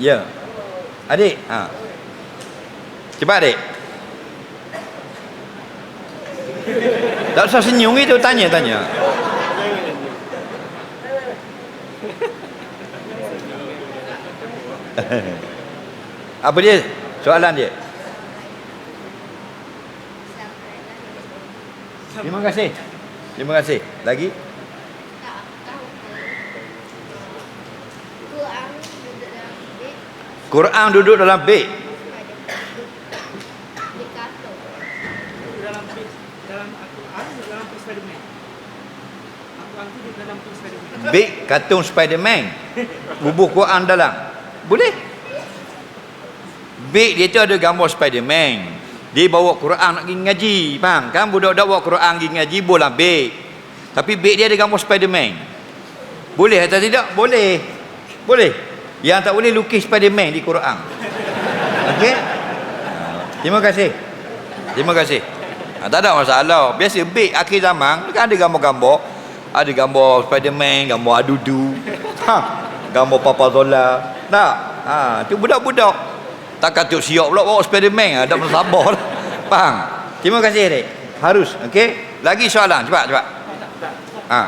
Ya. Adik, ha. Cepat adik. Tak usah senyum itu tanya tanya. Apa dia? Soalan dia. Terima kasih. Terima kasih. Lagi? Tak tahu. Quran duduk dalam beg Quran duduk dalam beg. dalam dalam Al-Quran dalam page Spiderman. Kartun. Bubuh Quran dalam. Boleh? Beg dia tu ada gambar Spiderman. Dia bawa Quran nak pergi ngaji. Faham? Kan budak-budak bawa Quran pergi ngaji bola beg. Tapi beg dia ada gambar Spiderman. Boleh atau tidak? Boleh. Boleh. Yang tak boleh lukis Spiderman di Quran. Okey? Terima kasih. Terima kasih. Ha, tak ada masalah. Biasa beg akhir zaman kan ada gambar-gambar. Ada gambar Spiderman, gambar Adudu. Ha, gambar Papa Zola. Tak. Ha, tu budak-budak. Tak katut siap pula bawa Spiderman. Ada masa sabar. lah. Faham? Terima kasih, Dek. Harus. Okey? Lagi soalan. Cepat, cepat. Ha.